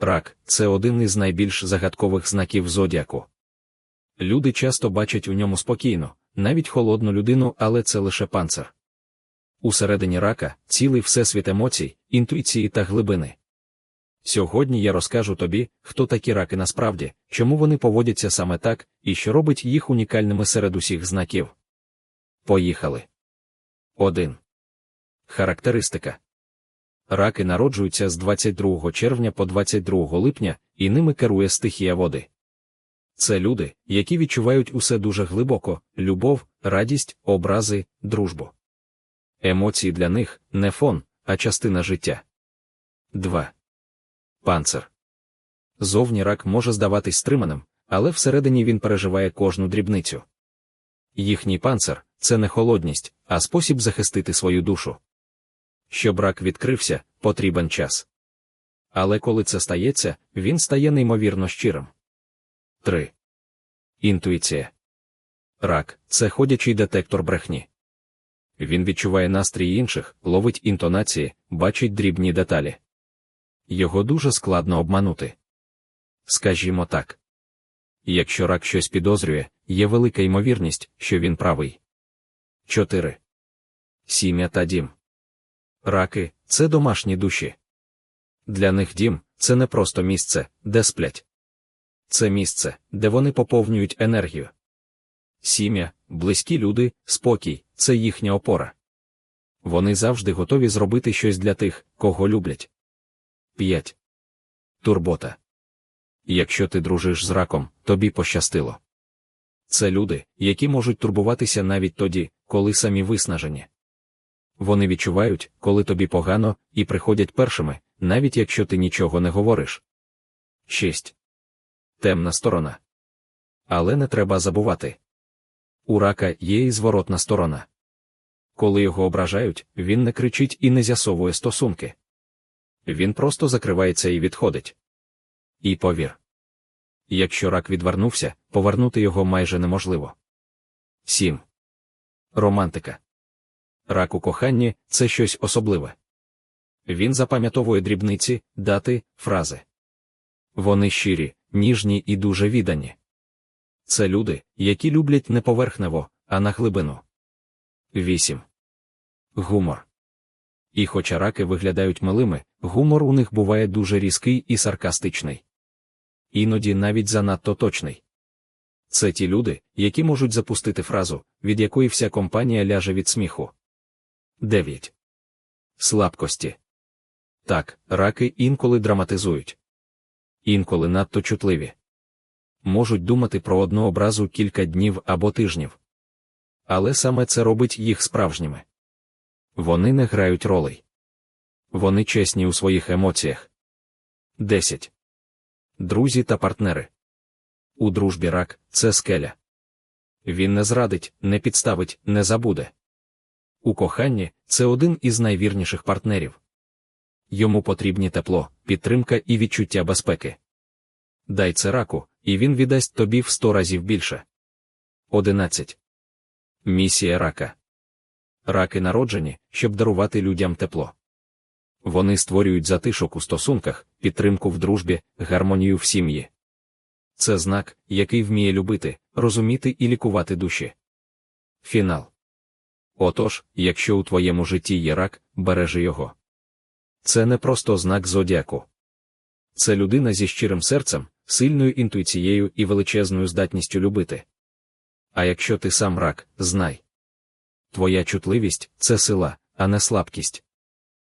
Рак це один із найбільш загадкових знаків зодіаку. Люди часто бачать у ньому спокійну, навіть холодну людину, але це лише панцир. Усередині рака цілий всесвіт емоцій, інтуїції та глибини. Сьогодні я розкажу тобі, хто такі раки насправді, чому вони поводяться саме так і що робить їх унікальними серед усіх знаків. Поїхали. 1. Характеристика Раки народжуються з 22 червня по 22 липня, і ними керує стихія води. Це люди, які відчувають усе дуже глибоко: любов, радість, образи, дружбу. Емоції для них не фон, а частина життя. 2. Панцир. Зовні рак може здаватись стриманим, але всередині він переживає кожну дрібницю. Їхній панцир це не холодність, а спосіб захистити свою душу. Щоб рак відкрився, потрібен час. Але коли це стається, він стає неймовірно щирим. 3. Інтуїція. Рак це ходячий детектор брехні. Він відчуває настрій інших, ловить інтонації, бачить дрібні деталі. Його дуже складно обманути. Скажімо так. Якщо рак щось підозрює, є велика ймовірність, що він правий. 4. Сім'я та дім. Раки це домашні душі. Для них дім це не просто місце, де сплять. Це місце, де вони поповнюють енергію. Сім'я, близькі люди, спокій це їхня опора. Вони завжди готові зробити щось для тих, кого люблять. 5. Турбота. Якщо ти дружиш з раком, тобі пощастило. Це люди, які можуть турбуватися навіть тоді, коли самі виснажені. Вони відчувають, коли тобі погано, і приходять першими, навіть якщо ти нічого не говориш. 6. Темна сторона. Але не треба забувати. У рака є і зворотна сторона. Коли його ображають, він не кричить і не з'ясовує стосунки. Він просто закривається і відходить. І повір. Якщо рак відвернувся, повернути його майже неможливо. 7. Романтика. Рак у коханні це щось особливе. Він запам'ятовує дрібниці, дати, фрази. Вони щирі, ніжні і дуже віддані. Це люди, які люблять не поверхнево, а на глибину. 8. Гумор. І хоча раки виглядають милими, гумор у них буває дуже різкий і саркастичний. Іноді навіть занадто точний. Це ті люди, які можуть запустити фразу, від якої вся компанія ляже від сміху. 9. Слабкості. Так, раки інколи драматизують. Інколи надто чутливі. Можуть думати про одну образу кілька днів або тижнів. Але саме це робить їх справжніми. Вони не грають ролей. Вони чесні у своїх емоціях. 10. Друзі та партнери. У дружбі рак це скеля. Він не зрадить, не підставить, не забуде. У коханні це один із найвірніших партнерів. Йому потрібні тепло, підтримка і відчуття безпеки. Дай це раку, і він віддасть тобі в сто разів більше. 11. Місія рака. Раки народжені, щоб дарувати людям тепло. Вони створюють затишок у стосунках, підтримку в дружбі, гармонію в сім'ї. Це знак, який вміє любити, розуміти і лікувати душі. Фінал. Отож, якщо у твоєму житті є рак, бережи його. Це не просто знак зодіаку. Це людина зі щирим серцем, сильною інтуїцією і величезною здатністю любити. А якщо ти сам рак, знай. Твоя чутливість це сила, а не слабкість.